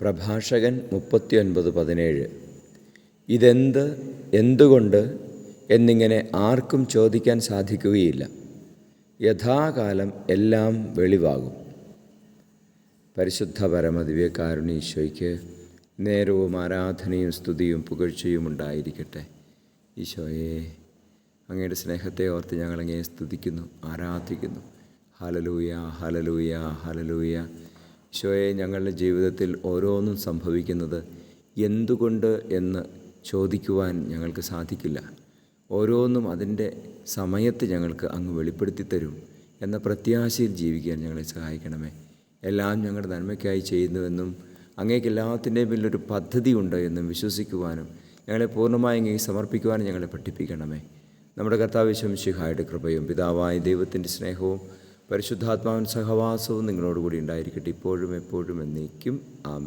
പ്രഭാഷകൻ മുപ്പത്തി ഒൻപത് പതിനേഴ്. ഇതെന്ത് എന്തുകൊണ്ട് എന്നിങ്ങനെ ആർക്കും ചോദിക്കാൻ സാധിക്കുകയില്ല. യഥാകാലം എല്ലാം വെളിവാകും. പരിശുദ്ധ പരമദിവ്യകാരുണീശോയ്ക്ക് നേരവും ആരാധനയും സ്തുതിയും പുകഴ്ചയും ഉണ്ടായിരിക്കട്ടെ. ഈശോയെ അങ്ങയുടെ സ്നേഹത്തെ ഓർത്ത് ഞങ്ങൾ അങ്ങയെ സ്തുതിക്കുന്നു ആരാധിക്കുന്നു. ഹലലൂയ ഹലലൂയ ഹലലൂയ ഈശോയെ ഞങ്ങളുടെ ജീവിതത്തിൽ ഓരോന്നും സംഭവിക്കുന്നത് എന്തുകൊണ്ട് എന്ന് ചോദിക്കുവാൻ ഞങ്ങൾക്ക് സാധിക്കില്ല. ഓരോന്നും അതിന്റെ സമയത്ത് ഞങ്ങൾക്ക് അങ്ങ് വെളിപ്പെടുത്തി തരും എന്ന പ്രത്യാശയിൽ ജീവിക്കാൻ ഞങ്ങളെ സഹായിക്കണമേ. എല്ലാം ഞങ്ങളുടെ നന്മയ്ക്കായി ചെയ്യുന്നുവെന്നും അങ്ങേക്ക് എല്ലാത്തിന്റെയും പിന്നിലൊരു പദ്ധതി ഉണ്ട് എന്നും വിശ്വസിക്കുവാനും ഞങ്ങളെ പൂർണമായി അങ്ങേക്ക് സമർപ്പിക്കുവാനും ഞങ്ങളെ പഠിപ്പിക്കണമേ. നമ്മുടെ കർത്താവ് ശംശിഹായുടെ കൃപയും പിതാവായ ദൈവത്തിന്റെ സ്നേഹവും പരിശുദ്ധാത്മാവിൻ സഹവാസവും നിങ്ങളോടുകൂടി ഉണ്ടായിരിക്കട്ടെ. ഇപ്പോഴും എപ്പോഴും എന്നേക്കും. ആമേൻ.